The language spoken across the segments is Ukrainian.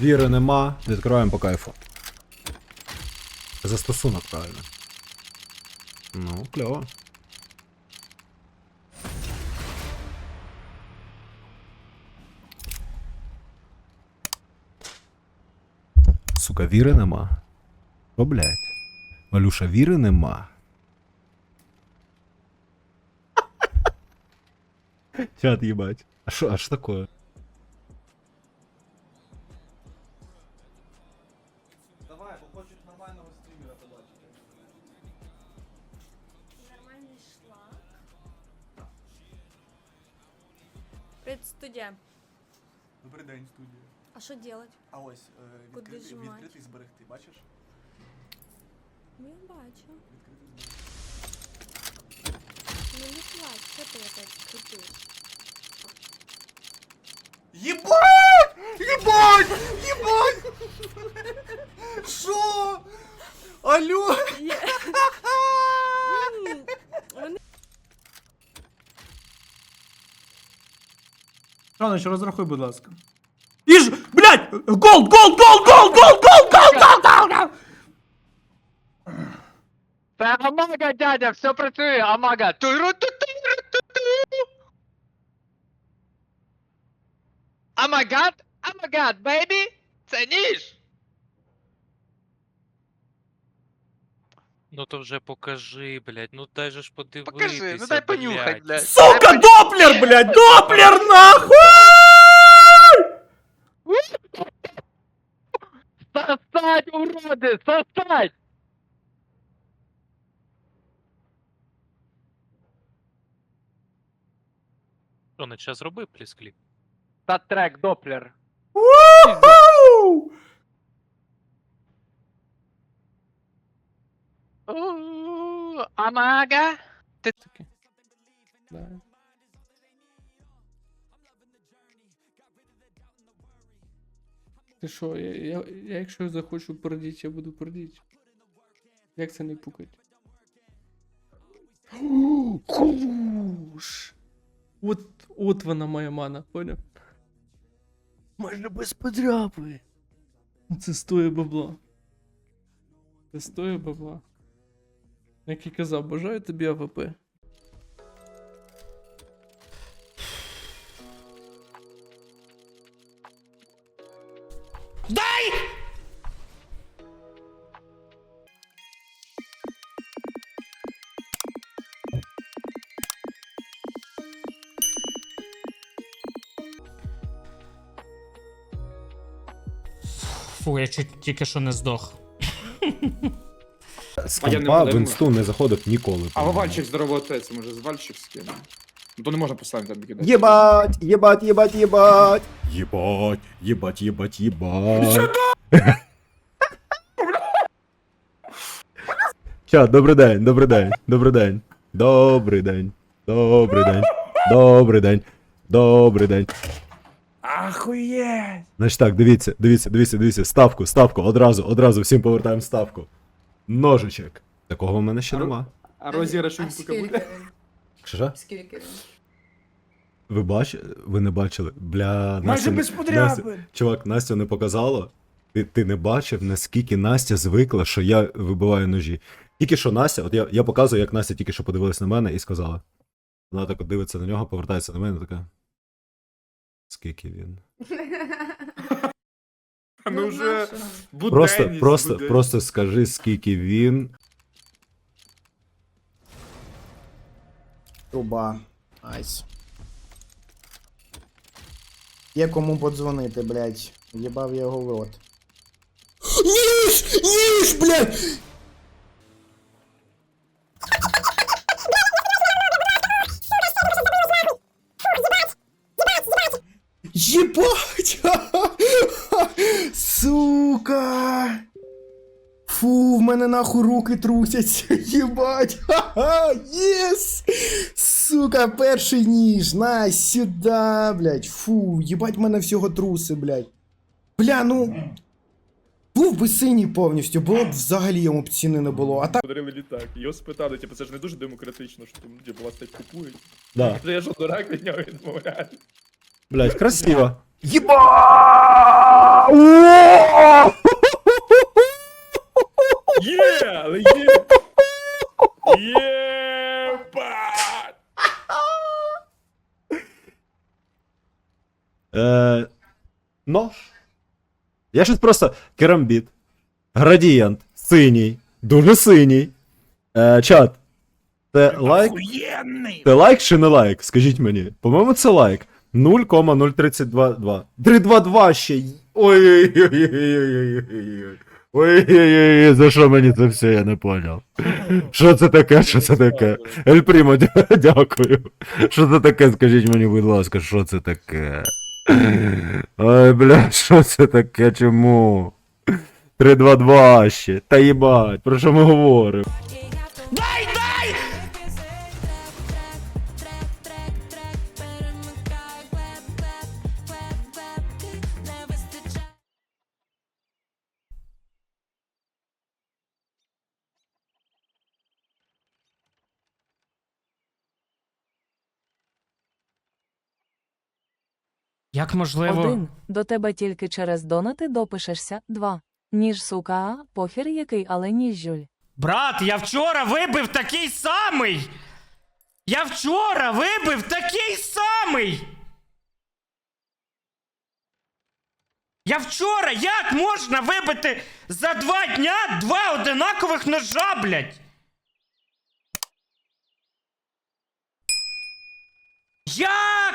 Віри нема, відкриваємо по кайфу. Застосунок правильно. Ну, кльово. Сука, віри нема. Що, блядь? Валюша, віри нема. Чат їбать. А що, а що такое? Привет, студія. Добрий день, студія. А що делать? А ось е, Куди відкрити, жмать? відкритий зберегти, бачиш? Ну, я бачу. Відкритий зберегти. Ну не плач, що ти опять крутиш? Єбать! Єбать! Єбать! Що? Алло! Шанович, розрахуй, будь ласка. І ж, блядь! Голд, голд, голд, голд, голд, голд, голд, голд, голд! Це Амага, дядя, все працює, Амага. Туру-ту-ту-ру-ту-ту. Амагад, Амагад, бейбі, це ніж. Ну то вже покажи, блядь, ну дай же ж подивитися, Покажи, ну дай понюхать, блядь. Сука, доплер, блядь, доплер, нахуй! Сосать, уроды! Сосать! Сонечка, зроби плісклік. Та трек Доплер. Амага. Ти таке. Да. Ти що, я, я, я якщо захочу пердіть, я буду пердіть. Як це не пукать? Куш! От, от вона моя мана, поняв? Майже без подряпи. Це стоїть бабла. Це стоїть бабла. Як і казав, бажаю тобі АВП. Фу, я чуть тільки що не здох. З А я не компа в інсту не заходив ніколи. А по-моєму. Вовальчик здорово це може з Вальчик скине. Ну то не можна поставити там кидати. Єбать, єбать, єбать, єбать. Єбать, єбать, єбать, єбать. Чат, добрий день, добрий день, добрий день. Добрий день. Добрий день. Добрий день. Добрий день. Ахуєть! Значить так, дивіться, дивіться, дивіться, дивіться. Ставку, ставку, одразу, одразу всім повертаємо ставку. Ножичок. Такого в мене ще нема. А розіграш він А поки буде. він? Що? Скільки він? Ви бачили? Ви не бачили? Бля, Майже Настя, без Настя, подряпин. чувак, Настя не показала. Ти, ти не бачив, наскільки Настя звикла, що я вибиваю ножі. Тільки що Настя, от я, я показую, як Настя тільки що подивилась на мене і сказала. Вона так от дивиться на нього, повертається на мене, така. Скільки він? Ну вже буденність, Просто, просто, просто скажи, скільки він. Труба. Айс. Є кому подзвонити, блядь. Єбав я його в рот. Ніж! Ніж, блядь! Єбать! Сука! Фу, в мене нахуй руки трусяться. Єбать! Ха-ха! Єс! Сука, перший ніж! На, сюда, блядь. Фу, їбать в мене всього труси, блядь. Бля, ну. Був би синій повністю, було б взагалі йому б ціни не було. А так. Подарили літак. Його спитали, типу, це ж не дуже демократично, що там, типу, вас так купують. Да. Це я що, дурак від нього відмовляю. Блять, красиво. Єбать! О! Є, але є. Е. Я щось просто керамбіт. Градієнт. Синій. Дуже синій. Е, чат. Це лайк? Це лайк чи не лайк? Скажіть мені. По-моєму, це лайк. 0,0322. 322 ще. Ой-ой-ой-ой-ой-ой-ой. За що мені це все, я не поняв. Що це таке, що це таке? Ель Прімо, дякую. Що це таке, скажіть мені, будь ласка, що це таке? Ой, бля, що це таке, чому? 3-2-2 ще. Та їбать, про що ми говоримо? Як можливо? Один. До тебе тільки через донати допишешся. Два. Ніж сука, а? похер який, але ніж жюль. Брат, я вчора вибив такий самий! Я вчора вибив такий самий! Я вчора як можна вибити за два дня два одинакових ножа, блядь? Як?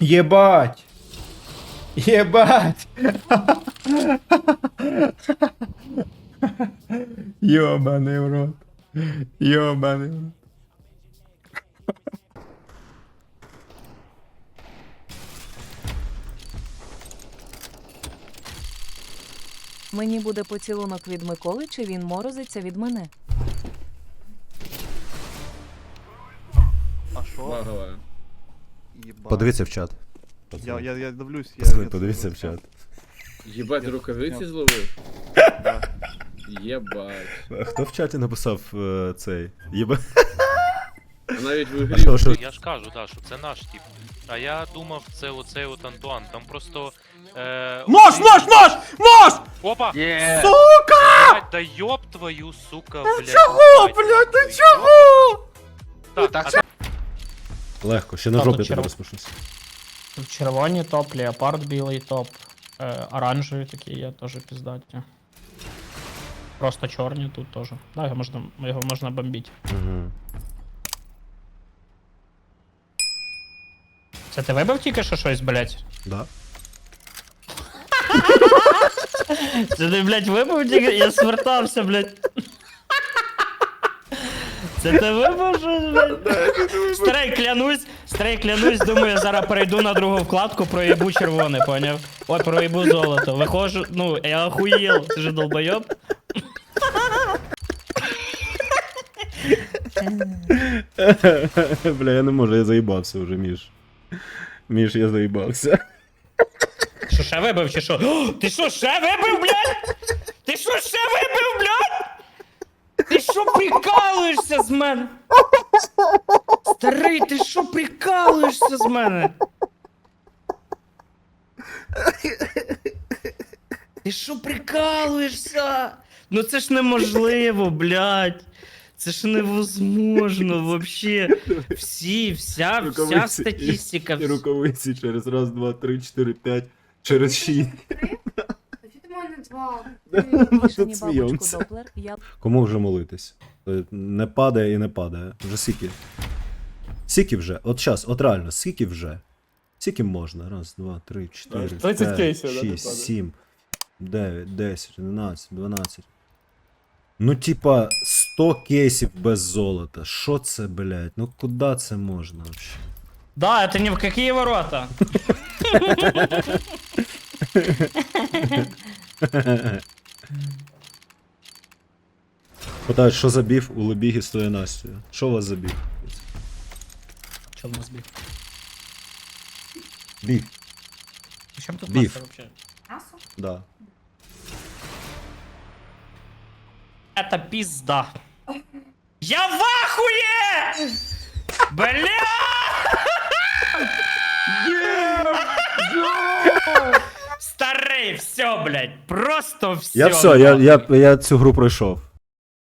Єбать! Єбать! Йобаний в рот. Йобаний в рот. Мені буде поцілунок від Миколи, чи він морозиться від мене. А що? Вагова. Подивіться в чат. Я, я, я дивлюсь. Я, Пацани, я подивіться в чат. Єбать, рукавиці зловив? Да. Єбать. А Хто в чаті написав е, цей? Єба. А навіть в А ігрі. що, що? Я ж кажу, да, що це наш тип. А я думав, це оцей от Антуан. Там просто. Е, Нож, нож, нож! Нож! Опа! Є. Блядь, да ёб твою, сука, блядь. Чого, блядь, ну чого? Так, а Легко, ще на Так, жопі от тебе черв-. Тут червоні топ, леопард білий топ, е, оранжеві такі є теж піздаті. Просто чорні тут теж. Да, його можна, його можна бомбити. Угу. Це ти вибив тільки що щось, блядь? Да. Це ти, блядь, вибив тільки. Я свертався, блядь. Це ти вибив блядь? Клянусь, старий, клянусь, думаю, я зараз перейду на другу вкладку, проїбу червоне, поняв? Ой, проїбу золото. Виходжу, ну, я охуєл, ти же долбойоб. Бля, я не можу, я заїбався вже, Міш. Міш, я заїбався. Що ще вибив чи що? О, ти що, ще вибив, блядь? Ти що, ще вибив, блядь? Що прикалуєшся з мене? Старий, ти що прикалуєшся з мене? Ти що прикалуєшся? Ну це ж неможливо, блядь. Це ж невозможно вообще. Всі, вся, вся Рукавиці статистика. І рукавиці через раз, два, три, чотири, п'ять, через шість. Ти мене звав. Ми Мішані тут сміємося. Кому вже молитись? Е, Не падає і не падає. Вже скільки? Скільки вже? От час, от реально, скільки вже? Скільки можна? Раз, два, три, чотири, 30 п'ять, кейсів, да, шість, падає. сім, дев'ять, десять, одинадцять, дванадцять. Ну, типа, 100 кейсів без золота. Що це, блядь? Ну куди це можна вообще? Да, это не в какие ворота. Питають, що за біф у Лебігі з тою Настю? Що у вас за біф? Чел нас бив. Біф, Причем тут Биф. Настя вообще? да. Это пизда. Я в ахуе! Бля! Все, блядь, просто все. Я все, я, я, я цю гру пройшов.